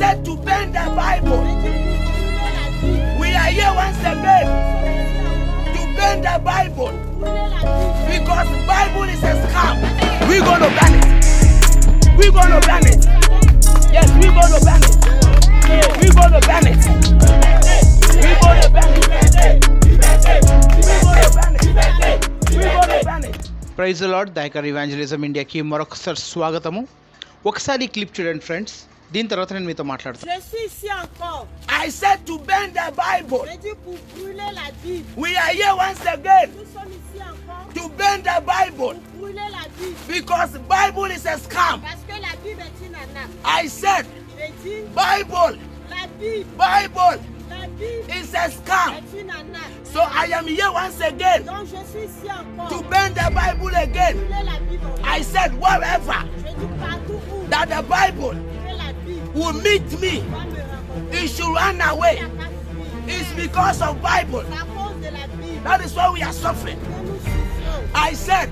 said to bend the Bible. We are here once again to bend the Bible because Bible is a scam. We're gonna ban it. We're gonna ban it. Yes, we're gonna ban it. We're gonna ban it. We're gonna ban it. We're gonna ban it. We're gonna ban it. Praise lord దైకర్ evangelism ఇండియాకి మరొకసారి స్వాగతము ఒకసారి ఈ clip చూడండి friends దీని తర్వాత నేను మీతో మాట్లాడతాను Je suis ici encore. I said to bend the Bible. J'ai dit pour brûler la Bible. We are here once again Nous sommes ici encore to bend the Bible pour brûler la Bible. because Bible is a scam. Parce que la Bible est une arnaque. I said J'ai dit Bible, la Bible, Bible la Bible is a scam. est une arnaque. So I am here once again Donc je suis ici encore. to bend the Bible again. Brûler la Bible. encore. I said wherever Je dis partout où that the Bible brûler la Bible will meet me, va should run away. It's because of Bible. That is why we are suffering. I said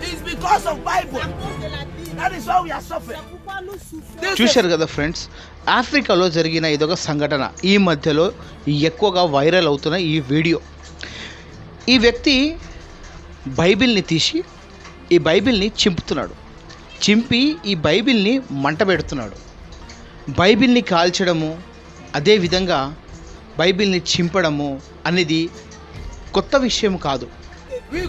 it's because of Bible. That is why we are suffering. చూశారు కదా friends ఆఫ్రికాలో జరిగిన ఇదొక సంఘటన ఈ మధ్యలో ఎక్కువగా viral అవుతున్న ఈ వీడియో ఈ వ్యక్తి బైబిల్ని తీసి ఈ బైబిల్ని చింపుతున్నాడు చింపి ఈ బైబిల్ని మంట పెడుతున్నాడు బైబిల్ని కాల్చడము అదేవిధంగా బైబిల్ని చింపడము అనేది కొత్త విషయం కాదు. We're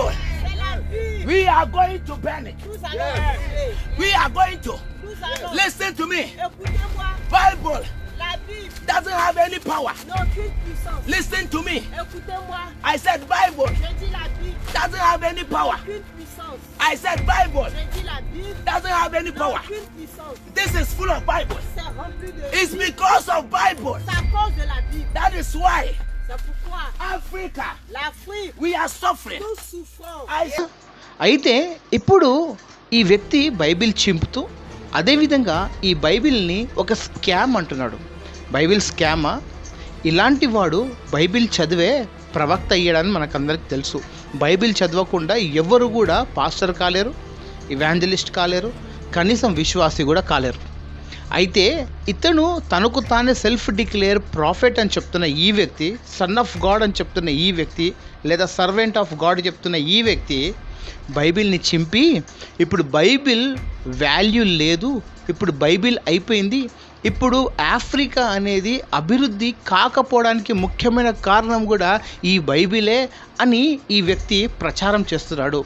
gonna We are going to burn it. We are going to. Listen to me. Bible doesn't have any power. Listen to me. I said Bible doesn't have any power. I said Bible doesn't have any power. This is full of Bible. It's because of Bible. That is why అయితే ఇప్పుడు ఈ వ్యక్తి Bible చింపుతూ అదేవిధంగా ఈ బైబిల్ని ఒక scam అంటున్నాడు. Bible స్కామా? ఇలాంటి వాడు బైబిల్ చదివే ప్రవక్త అయ్యాడని మనకందరికి తెలుసు. బైబిల్ చదవకుండా ఎవరు కూడా పాస్టర్ కాలేరు ఇవాంజలిస్ట్ కాలేరు కనీసం విశ్వాసి కూడా కాలేరు. అయితే ఇతను తనకు తానే సెల్ఫ్ డిక్లేర్ ప్రాఫిట్ అని చెప్తున్న ఈ వ్యక్తి సన్ ఆఫ్ గాడ్ అని చెప్తున్న ఈ వ్యక్తి లేదా సర్వెంట్ ఆఫ్ గాడ్ చెప్తున్న ఈ వ్యక్తి బైబిల్ని చింపి ఇప్పుడు బైబిల్ వాల్యూ లేదు ఇప్పుడు బైబిల్ అయిపోయింది ఇప్పుడు ఆఫ్రికా అనేది అభివృద్ధి కాకపోవడానికి ముఖ్యమైన కారణం కూడా ఈ బైబిలే అని ఈ వ్యక్తి ప్రచారం చేస్తున్నాడు.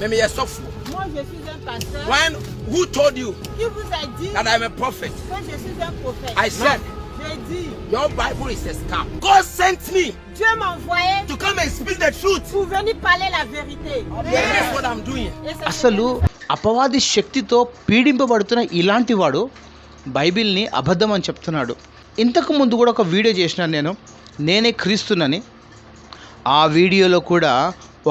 You're so fool. Moi, je suis un pasteur. When who told you Qui vous a dit that I'm a prophet? que je suis un prophète I said J'ai dit, your Bible is a scam. God sent me Dieu m'a envoyé to come and speak the truth. pour venir parler la vérité. And that's what I'm doing. అసలు అపవాది శక్తితో పీడింపబడుతున్న ఇలాంటి వాడు బైబిల్ని అబద్ధం అని చెప్తున్నాడు ఇంతకు ముందు కూడా ఒక వీడియో చేసినాను నేను నేనే క్రీస్తునని ఆ వీడియోలో కూడా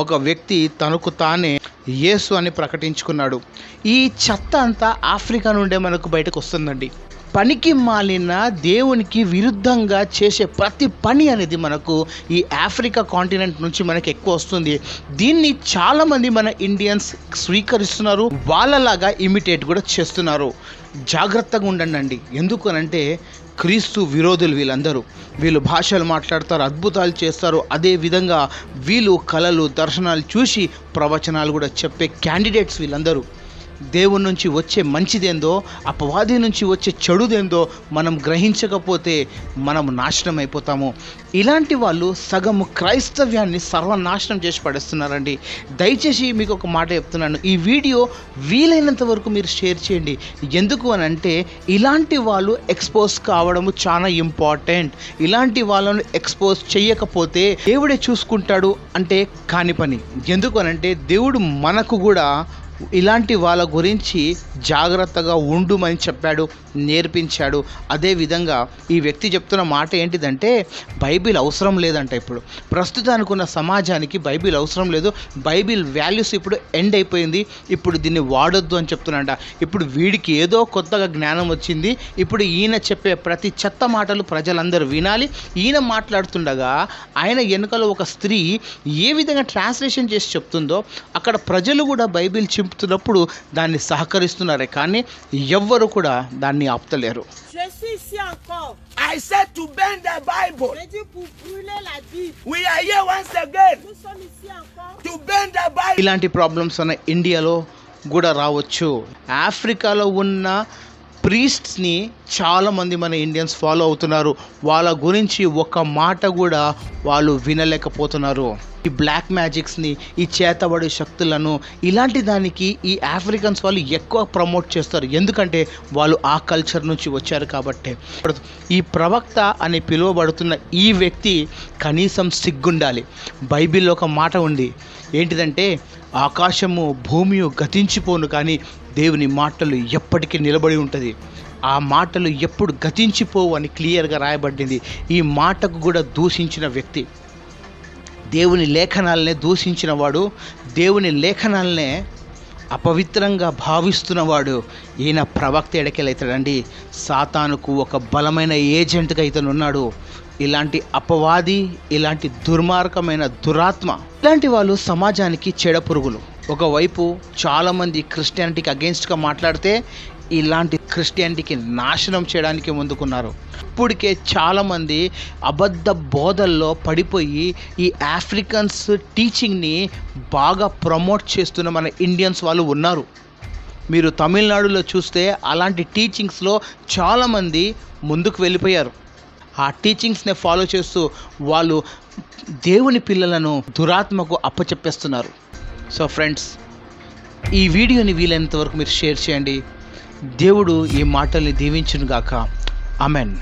ఒక వ్యక్తి తనకు తానే యేసు అని ప్రకటించుకున్నాడు. ఈ చెత్త అంతా ఆఫ్రికా నుండే మనకు బయటకు వస్తుందండి. పనికి మాలిన దేవునికి విరుద్ధంగా చేసే ప్రతి పని అనేది మనకు ఈ ఆఫ్రికా కాంటినెంట్ నుంచి మనకి ఎక్కువ వస్తుంది. దీన్ని చాలామంది మన ఇండియన్స్ స్వీకరిస్తున్నారు. వాళ్ళలాగా ఇమిటేట్ కూడా చేస్తున్నారు. జాగ్రత్తగా ఉండండి ఎందుకు అనంటే క్రీస్తు విరోధులు వీళ్ళందరూ. వీళ్ళు భాషలు మాట్లాడతారు అద్భుతాలు చేస్తారు. అదే విధంగా వీళ్ళు కళలు దర్శనాలు చూసి ప్రవచనాలు కూడా చెప్పే క్యాండిడేట్స్ వీళ్ళందరూ. దేవుని నుంచి వచ్చే మంచిదేందో అపవాది నుంచి వచ్చే చెడుదేందో మనం గ్రహించకపోతే మనం నాశనం అయిపోతాము. ఇలాంటి వాళ్ళు సగము క్రైస్తవ్యాన్ని సర్వనాశనం చేసి పడేస్తున్నారండి. దయచేసి మీకు ఒక మాట చెప్తున్నాను. ఈ వీడియో వీలైనంత వరకు మీరు షేర్ చేయండి. ఎందుకు అని అంటే ఇలాంటి వాళ్ళు ఎక్స్పోజ్ కావడము చాలా ఇంపార్టెంట్. ఇలాంటి వాళ్ళను ఎక్స్పోజ్ చేయకపోతే దేవుడే చూసుకుంటాడు అంటే కాని పని. ఎందుకు అని అంటే దేవుడు మనకు కూడా ఇలాంటి వాళ్ళ గురించి జాగ్రత్తగా ఉండుమని చెప్పాడు నేర్పించాడు. అదేవిధంగా ఈ వ్యక్తి చెప్తున్న మాట ఏంటిదంటే బైబిల్ అవసరం లేదంట ఇప్పుడు. ప్రస్తుతానికి ఉన్న సమాజానికి బైబిల్ అవసరం లేదు. బైబిల్ వాల్యూస్ ఇప్పుడు ఎండ్ అయిపోయింది. ఇప్పుడు దీన్ని వాడొద్దు అని చెప్తున్నాడ ఇప్పుడు వీడికి ఏదో కొత్తగా జ్ఞానం వచ్చింది. ఇప్పుడు ఈయన చెప్పే ప్రతి చెత్త మాటలు ప్రజలందరూ వినాలి. ఈయన మాట్లాడుతుండగా ఆయన వెనుకలో ఒక స్త్రీ ఏ విధంగా ట్రాన్స్లేషన్ చేసి చెప్తుందో అక్కడ ప్రజలు కూడా బైబిల్ చూపుతున్నప్పుడు దాన్ని సహకరిస్తున్నారే కానీ ఎవ్వరు కూడా దాన్ని ఆపుతలేరు I said to bend the Bible. We are here once again. To bend the Bible. ఇలాంటి ప్రాబ్లమ్స్ ఉన్న ఇండియాలో కూడా రావచ్చు ఆఫ్రికాలో ఉన్న ప్రీస్ట్స్ని చాలామంది మన ఇండియన్స్ ఫాలో అవుతున్నారు. వాళ్ళ గురించి ఒక మాట కూడా వాళ్ళు వినలేకపోతున్నారు. ఈ బ్లాక్ మ్యాజిక్స్ని ఈ చేతబడి శక్తులను ఇలాంటి దానికి ఈ ఆఫ్రికన్స్ వాళ్ళు ఎక్కువ ప్రమోట్ చేస్తారు. ఎందుకంటే వాళ్ళు ఆ కల్చర్ నుంచి వచ్చారు కాబట్టి. ఈ ప్రవక్త అని పిలువబడుతున్న ఈ వ్యక్తి కనీసం సిగ్గుండాలి. బైబిల్లో ఒక మాట ఉంది. ఏంటిదంటే ఆకాశము భూమి గతించిపోను కానీ దేవుని మాటలు ఎప్పటికీ నిలబడి ఉంటుంది. ఆ మాటలు ఎప్పుడు గతించిపోవు అని క్లియర్గా రాయబడింది. ఈ మాటకు కూడా దూషించిన వ్యక్తి. దేవుని లేఖనాలనే దూషించిన వాడు దేవుని లేఖనాలనే అపవిత్రంగా భావిస్తున్నవాడు ఈయన ప్రవక్త ఎడకెళ్ళైతాడండి సాతానుకు ఒక బలమైన ఏజెంట్గా ఇతను ఉన్నాడు. ఇలాంటి అపవాది ఇలాంటి దుర్మార్గమైన దురాత్మ ఇలాంటి వాళ్ళు సమాజానికి చెడ పురుగులు. ఒకవైపు చాలామంది క్రిస్టియానిటీకి అగెన్స్ట్గా మాట్లాడితే ఇలాంటి క్రిస్టియానిటీకి నాశనం చేయడానికి ముందుకున్నారు. ఇప్పటికే చాలామంది అబద్ధ బోధల్లో పడిపోయి ఈ ఆఫ్రికన్స్ టీచింగ్ని బాగా ప్రమోట్ చేస్తున్న మన ఇండియన్స్ వాళ్ళు ఉన్నారు. మీరు తమిళనాడులో చూస్తే అలాంటి టీచింగ్స్లో చాలామంది ముందుకు వెళ్ళిపోయారు. ఆ టీచింగ్స్ని ఫాలో చేస్తూ వాళ్ళు దేవుని పిల్లలను దురాత్మకు అప్పచెప్పేస్తున్నారు. సో ఫ్రెండ్స్ ఈ వీడియోని వీలైనంత వరకు మీరు షేర్ చేయండి. దేవుడు ఈ మాటల్ని దీవించునుగాక. అమెన్